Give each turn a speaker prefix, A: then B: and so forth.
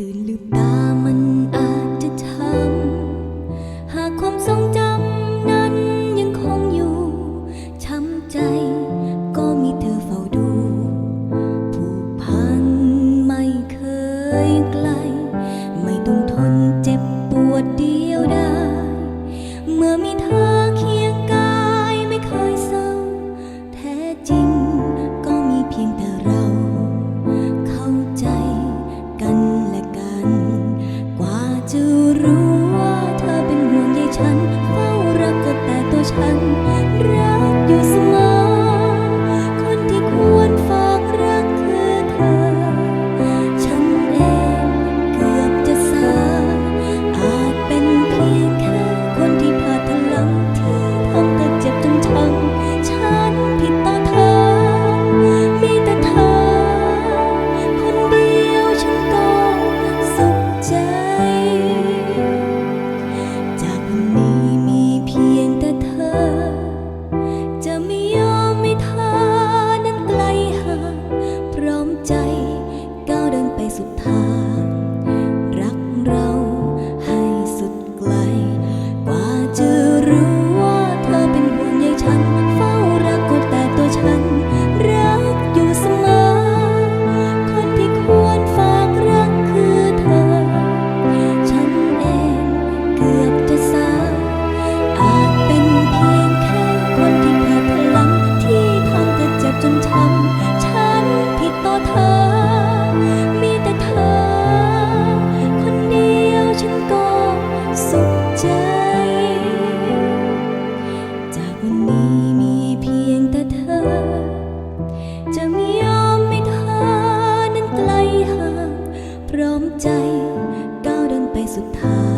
A: từ lúc จะรู้ มยอมไม่เธานั้นไกลห่างพร้อมใจก้าวเดินไปสุดทาง